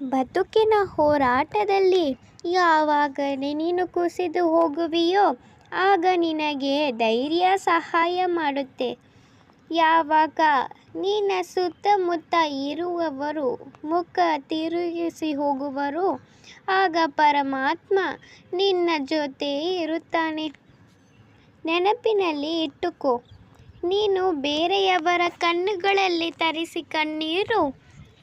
ಬದುಕಿನ ಹೋರಾಟದಲ್ಲಿ ಯಾವಾಗ ನೀನು ಕುಸಿದು ಹೋಗುವಿಯೋ, ಆಗ ನಿನಗೆ ಧೈರ್ಯ ಸಹಾಯ ಮಾಡುತ್ತೆ. ಯಾವಾಗ ನಿನ್ನ ಸುತ್ತಮುತ್ತ ಇರುವವರು ಮುಖ ತಿರುಗಿಸಿ ಹೋಗುವರು, ಆಗ ಪರಮಾತ್ಮ ನಿನ್ನ ಜೊತೆ ಇರುತ್ತಾನೆ. ನೆನಪಿನಲ್ಲಿ ಇಟ್ಟುಕೋ, ನೀನು ಬೇರೆಯವರ ಕಣ್ಣುಗಳಲ್ಲಿ ತರಿಸಿ ಕಣ್ಣೀರು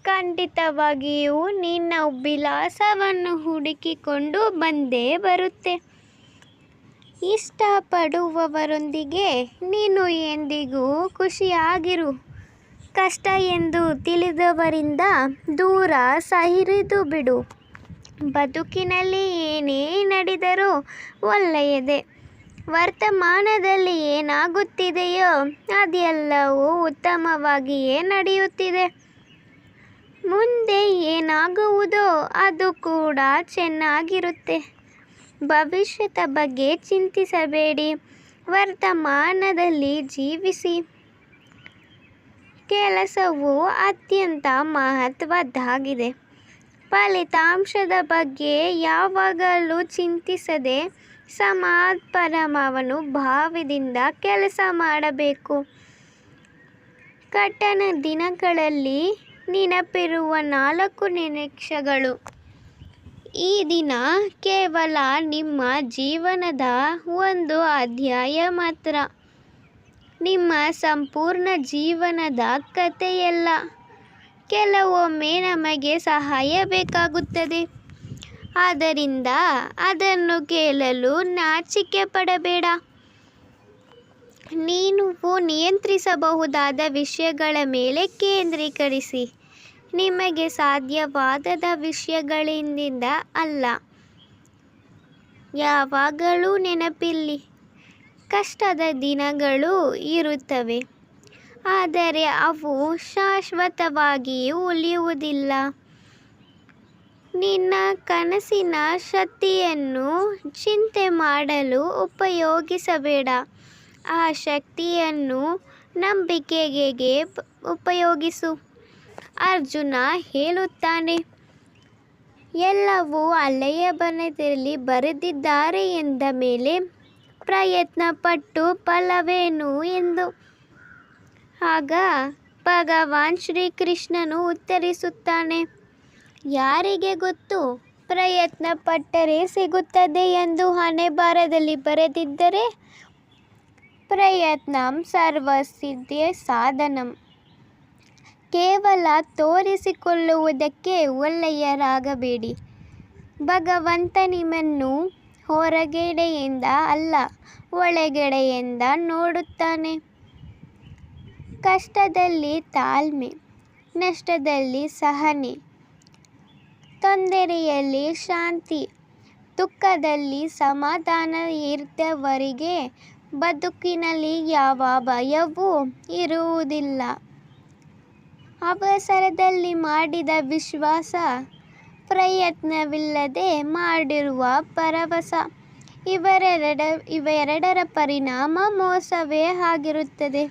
ಖಂಡಿತವಾಗಿಯೂ ನಿನ್ನ ವಿಳಾಸವನ್ನು ಹುಡುಕಿಕೊಂಡು ಬಂದೇ ಬರುತ್ತೆ. ಇಷ್ಟಪಡುವವರೊಂದಿಗೆ ನೀನು ಎಂದಿಗೂ ಖುಷಿಯಾಗಿರು. ಕಷ್ಟ ಎಂದು ತಿಳಿದವರಿಂದ ದೂರ ಸಹಿರಿದು ಬಿಡು. ಬದುಕಿನಲ್ಲಿ ಏನೇ ನಡೆದರೂ ಒಳ್ಳೆಯದೇ. ವರ್ತಮಾನದಲ್ಲಿ ಏನಾಗುತ್ತಿದೆಯೋ ಅದೆಲ್ಲವೂ ಉತ್ತಮವಾಗಿಯೇ ನಡೆಯುತ್ತಿದೆ. ಮುಂದೆ ಏನಾಗುವುದೋ ಅದು ಕೂಡ ಚೆನ್ನಾಗಿರುತ್ತೆ. ಭವಿಷ್ಯದ ಬಗ್ಗೆ ಚಿಂತಿಸಬೇಡಿ. ವರ್ತಮಾನದಲ್ಲಿ ಜೀವಿಸಿ. ಕೆಲಸವು ಅತ್ಯಂತ ಮಹತ್ವದ್ದಾಗಿದೆ. ಫಲಿತಾಂಶದ ಬಗ್ಗೆ ಯಾವಾಗಲೂ ಚಿಂತಿಸದೆ ಸಮಾಧಾನವನ್ನು ಭಾವದಿಂದ ಕೆಲಸ ಮಾಡಬೇಕು. ಕಟ್ಟನ ದಿನಗಳಲ್ಲಿ ನೆನಪಿರುವ ನಾಲ್ಕು ನಿರೀಕ್ಷೆಗಳು. ಈ ದಿನ ಕೇವಲ ನಿಮ್ಮ ಜೀವನದ ಒಂದು ಅಧ್ಯಾಯ ಮಾತ್ರ. ನಿಮ್ಮ ಸಂಪೂರ್ಣ ಜೀವನದ ಕಥೆಯಲ್ಲ. ಕೆಲವೊಮ್ಮೆ ನಮಗೆ ಸಹಾಯ ಬೇಕಾಗುತ್ತದೆ. ಆದ್ದರಿಂದ ಅದನ್ನು ಕೇಳಲು ನಾಚಿಕೆ ಪಡಬೇಡ. ನೀವು ನಿಯಂತ್ರಿಸಬಹುದಾದ ವಿಷಯಗಳ ಮೇಲೆ ಕೇಂದ್ರೀಕರಿಸಿ. ನಿಮಗೆ ಸಾಧ್ಯವಾದದ ವಿಷಯಗಳಿಂದ ಅಲ್ಲ. ಯಾವಾಗಲೂ ನೆನಪಿಲ್ಲಿ. ಕಷ್ಟದ ದಿನಗಳು ಇರುತ್ತವೆ. ಆದರೆ ಅವು ಶಾಶ್ವತವಾಗಿಯೂ ಉಳಿಯುವುದಿಲ್ಲ. ನಿನ್ನ ಕನಸಿನ ಶಕ್ತಿಯನ್ನು ಚಿಂತೆ ಮಾಡಲು ಉಪಯೋಗಿಸಬೇಡ. ಆ ಶಕ್ತಿಯನ್ನು ನಂಬಿಕೆಗೆ ಉಪಯೋಗಿಸು. ಅರ್ಜುನ ಹೇಳುತ್ತಾನೆ, ಎಲ್ಲವೂ ಅಲೆಯ ಬನದಲ್ಲಿ ಬರೆದಿದ್ದಾರೆ ಎಂದ ಮೇಲೆ ಪ್ರಯತ್ನ ಪಟ್ಟು ಫಲವೇನು ಎಂದು. ಆಗ ಭಗವಾನ್ ಶ್ರೀಕೃಷ್ಣನು ಉತ್ತರಿಸುತ್ತಾನೆ, ಯಾರಿಗೆ ಗೊತ್ತು? ಪ್ರಯತ್ನ ಪಟ್ಟರೆ ಸಿಗುತ್ತದೆ ಎಂದು ಹಣೆಬರಹದಲ್ಲಿ ಬರೆದಿದ್ದರೆ ಪ್ರಯತ್ನಂ ಸರ್ವಸಿದ್ಧಿಯ ಸಾಧನಂ. ಕೇವಲ ತೋರಿಸಿಕೊಳ್ಳುವುದಕ್ಕೆ ಒಳ್ಳೆಯರಾಗಬೇಡಿ. ಭಗವಂತ ನಿಮ್ಮನ್ನು ಹೊರಗಡೆಯಿಂದ ಅಲ್ಲ, ಒಳಗಡೆಯಿಂದ ನೋಡುತ್ತಾನೆ. ಕಷ್ಟದಲ್ಲಿ ತಾಳ್ಮೆ, ನಷ್ಟದಲ್ಲಿ ಸಹನೆ, ತೊಂದರೆಯಲ್ಲಿ ಶಾಂತಿ, ದುಃಖದಲ್ಲಿ ಸಮಾಧಾನ ಇದ್ದವರಿಗೆ ಬದುಕಿನಲ್ಲಿ ಯಾವ ಭಯವೂ ಇರುವುದಿಲ್ಲ. ಅವಸರದಲ್ಲಿ ಮಾಡಿದ ವಿಶ್ವಾಸ ಪ್ರಯತ್ನವಿಲ್ಲದೆ ಮಾಡಿರುವ ಪರವಸ ಇವೆರಡ ಇವೆರಡರ ಪರಿಣಾಮ ಮೋಸವೇ ಆಗಿರುತ್ತದೆ.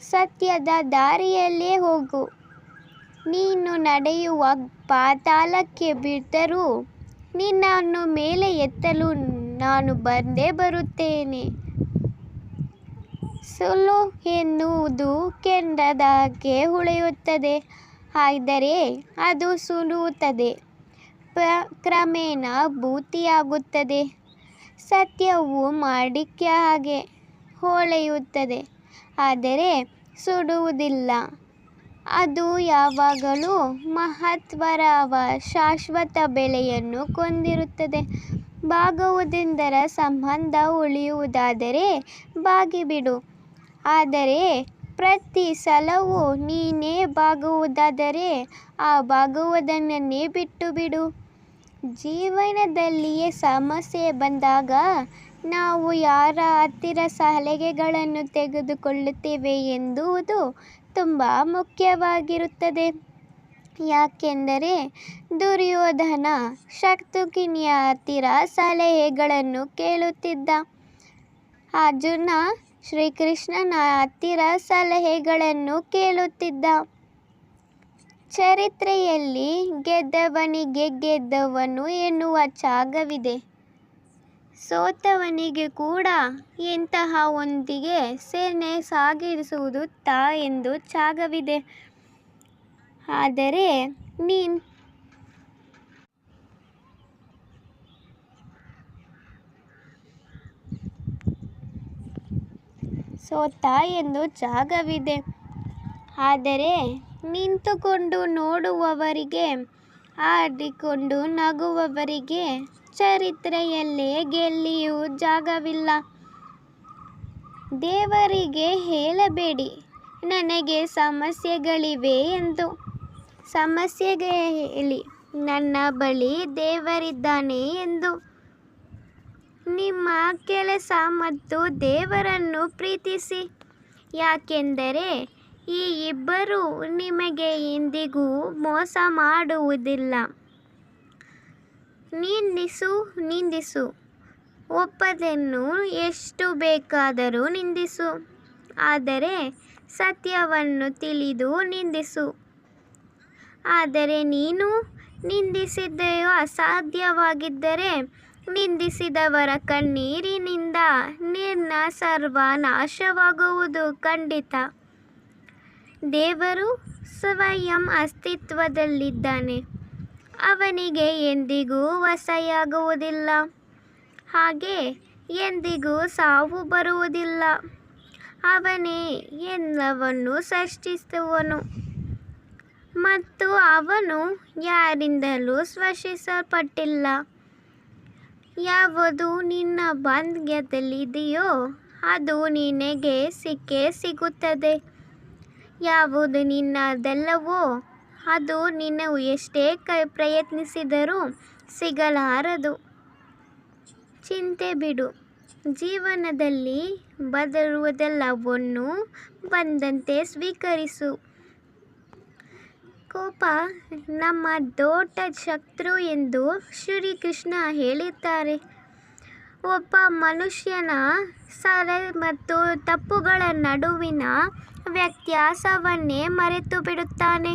ಸತ್ಯದ ದಾರಿಯಲ್ಲೇ ಹೋಗು. ನೀನು ನಡೆಯುವ ಪಾತಾಳಕ್ಕೆ ಬಿದ್ದರೂ ನಿನ್ನನ್ನು ಮೇಲೆ ಎತ್ತಲು ನಾನು ಬಂದೇ ಬರುತ್ತೇನೆ. ಸುಳ್ಳು ಎನ್ನುವುದು ಕೆಂಡದಾಗೆ ಉಳಿಯುತ್ತದೆ. ಆದರೆ ಅದು ಸುಡುತ್ತದೆ. ಕ್ರಮೇಣ ಭೂತಿಯಾಗುತ್ತದೆ. ಸತ್ಯವು ಮಾಡಿಕೆ ಹಾಗೆ ಹೊಳೆಯುತ್ತದೆ. ಆದರೆ ಸುಡುವುದಿಲ್ಲ. ಅದು ಯಾವಾಗಲೂ ಮಹತ್ವರವ ಶಾಶ್ವತ ಬೆಲೆಯನ್ನು ಹೊಂದಿರುತ್ತದೆ ಬಾಗುವುದೆಂದರೆ ಸಂಬಂಧ ಉಳಿಯುವುದಾದರೆ ಬಾಗಿಬಿಡು. ಆದರೆ ಪ್ರತಿ ಸಲವೂ ನೀನೇ ಬಾಗುವುದಾದರೆ ಆ ಬಾಗುವುದನ್ನೇ ಬಿಟ್ಟು ಬಿಡು ಜೀವನದಲ್ಲಿಯೇ ಸಮಸ್ಯೆ ಬಂದಾಗ ನಾವು ಯಾರ ಹತ್ತಿರ ಸಲಹೆಗಳನ್ನು ತೆಗೆದುಕೊಳ್ಳುತ್ತೇವೆ ಎಂಬುದು ತುಂಬ ಮುಖ್ಯವಾಗಿರುತ್ತದೆ. ಯಾಕೆಂದರೆ ದುರ್ಯೋಧನ ಶಕ್ತುಕಿನಿಯ ಹತ್ತಿರ ಸಲಹೆಗಳನ್ನು ಕೇಳುತ್ತಿದ್ದ. ಅರ್ಜುನ ಶ್ರೀಕೃಷ್ಣನ ಹತ್ತಿರ ಸಲಹೆಗಳನ್ನು ಕೇಳುತ್ತಿದ್ದ. ಚರಿತ್ರೆಯಲ್ಲಿ ಗೆದ್ದವನಿಗೆ ಗೆದ್ದವನು ಎನ್ನುವ ಜಾಗವಿದೆ. ಸೋತವನಿಗೆ ಕೂಡ ಇಂತಹ ಒಂದಿಗೆ ಸೇನೆ ಸಾಗಿಸುವುದು ತಾ ಎಂದು ಜಾಗವಿದೆ. ಆದರೆ ನೀನ್ ಸೋತ ಎಂದು ಜಾಗವಿದೆ. ಆದರೆ ನಿಂತುಕೊಂಡು ನೋಡುವವರಿಗೆ, ಆಡಿಕೊಂಡು ನಗುವವರಿಗೆ ಚರಿತ್ರೆಯಲ್ಲೇ ಗೆಲ್ಲಿಯೂ ಜಾಗವಿಲ್ಲ. ದೇವರಿಗೆ ಹೇಳಬೇಡಿ, ನನಗೆ ಸಮಸ್ಯೆಗಳಿವೆ ಎಂದು. ಸಮಸ್ಯೆಗೆ ಹೇಳಿ ನನ್ನ ಬಳಿ ದೇವರಿದ್ದಾನೆ ಎಂದು. ನಿಮ್ಮ ಕೆಲಸ ಮತ್ತು ದೇವರನ್ನು ಪ್ರೀತಿಸಿ. ಯಾಕೆಂದರೆ ಈ ಇಬ್ಬರು ನಿಮಗೆ ಎಂದಿಗೂ ಮೋಸ ಮಾಡುವುದಿಲ್ಲ. ನಿಂದಿಸು ನಿಂದಿಸು. ಒಪ್ಪದನ್ನು ಎಷ್ಟು ಬೇಕಾದರೂ ನಿಂದಿಸು. ಆದರೆ ಸತ್ಯವನ್ನು ತಿಳಿದು ನಿಂದಿಸು. ಆದರೆ ನೀನು ನಿಂದಿಸಿದೆಯೋ ಅಸಾಧ್ಯವಾಗಿದ್ದರೆ ನಿಂದಿಸಿದವರ ಕಣ್ಣೀರಿನಿಂದ ನಿನ್ನ ಸರ್ವ ನಾಶವಾಗುವುದು ಖಂಡಿತ. ದೇವರು ಸ್ವಯಂ ಅಸ್ತಿತ್ವದಲ್ಲಿದ್ದಾನೆ. ಅವನಿಗೆ ಎಂದಿಗೂ ವಸೆಯಾಗುವುದಿಲ್ಲ ಹಾಗೆ ಎಂದಿಗೂ ಸಾವು ಬರುವುದಿಲ್ಲ. ಅವನೇ ಎಲ್ಲವನ್ನು ಸೃಷ್ಟಿಸುವನು. ಮತ್ತು ಅವನು ಯಾರಿಂದಲೂ ಸ್ಪರ್ಶಿಸಲ್ಪಟ್ಟಿಲ್ಲ. ಯಾವುದು ನಿನ್ನ ಬಾಂಧ್ಯದಲ್ಲಿದೆಯೋ ಅದು ನಿನಗೆ ಸಿಕ್ಕೇ ಸಿಗುತ್ತದೆ. ಯಾವುದು ನಿನ್ನದಲ್ಲವೋ ಅದು ನೀನು ಎಷ್ಟೇ ಕ ಪ್ರಯತ್ನಿಸಿದರೂ ಸಿಗಲಾರದು. ಚಿಂತೆ ಬಿಡು. ಜೀವನದಲ್ಲಿ ಬದಲುವುದೆಲ್ಲವನ್ನು ಬಂದಂತೆ ಸ್ವೀಕರಿಸು. ಕೋಪ ನಮ್ಮ ದೊಡ್ಡ ಶತ್ರು ಎಂದು ಶ್ರೀಕೃಷ್ಣ ಹೇಳಿದ್ದಾರೆ. ಒಬ್ಬ ಮನುಷ್ಯನ ಸರಿ ಮತ್ತು ತಪ್ಪುಗಳ ನಡುವಿನ ವ್ಯತ್ಯಾಸವನ್ನೇ ಮರೆತು ಬಿಡುತ್ತಾನೆ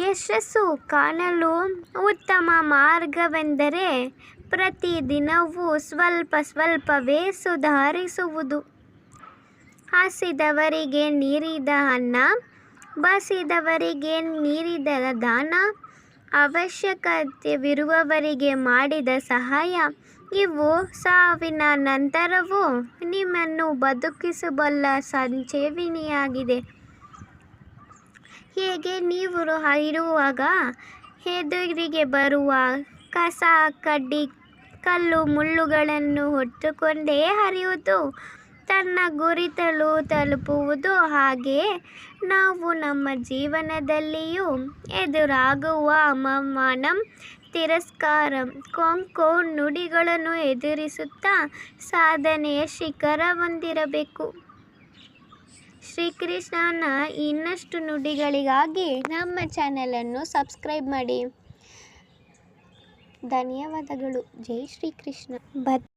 ಯಶಸ್ಸು ಕಾಣಲು ಉತ್ತಮ ಮಾರ್ಗವೆಂದರೆ ಪ್ರತಿದಿನವೂ ಸ್ವಲ್ಪ ಸ್ವಲ್ಪವೇ ಸುಧಾರಿಸುವುದು. ಹಸಿದವರಿಗೆ ನೀರಿದ ಅನ್ನ ಬಸಿದವರಿಗೆ ನೀರಿದರ ದಾನ? ಅವಶ್ಯಕತೆವಿರುವವರಿಗೆ ಮಾಡಿದ ಸಹಾಯ? ಇವು ಸಾವಿನ ನಂತರವೂ ನಿಮ್ಮನ್ನು ಬದುಕಿಸಬಲ್ಲ ಸಂಜೀವಿನಿಯಾಗಿದೆ ಹೇಗೆ ನೀವು ಇರುವಾಗ ಎದುರಿಗೆ ಬರುವ ಕಸ, ಕಡ್ಡಿ, ಕಲ್ಲು, ಮುಳ್ಳುಗಳನ್ನು ಹೊತ್ತುಕೊಂಡೇ ಹರಿಯುವುದು. ತನ್ನ ಗುರಿ ತಲು ತಲುಪುವುದು ಹಾಗೆ ನಾವು ನಮ್ಮ ಜೀವನದಲ್ಲಿಯೂ ಎದುರಾಗುವ ಅವಮಾನ, ತಿರಸ್ಕಾರ, ಕೊಂಕು ನುಡಿಗಳನ್ನು ಎದುರಿಸುತ್ತಾ ಸಾಧನೆಯ ಶಿಖರ ಹೊಂದಿರಬೇಕು. ಶ್ರೀಕೃಷ್ಣನ ಇನ್ನಷ್ಟು ನುಡಿಗಳಿಗಾಗಿ ನಮ್ಮ ಚಾನೆಲನ್ನು ಸಬ್ಸ್ಕ್ರೈಬ್ ಮಾಡಿ. ಧನ್ಯವಾದಗಳು. ಜೈ ಶ್ರೀಕೃಷ್ಣ. ಬತ್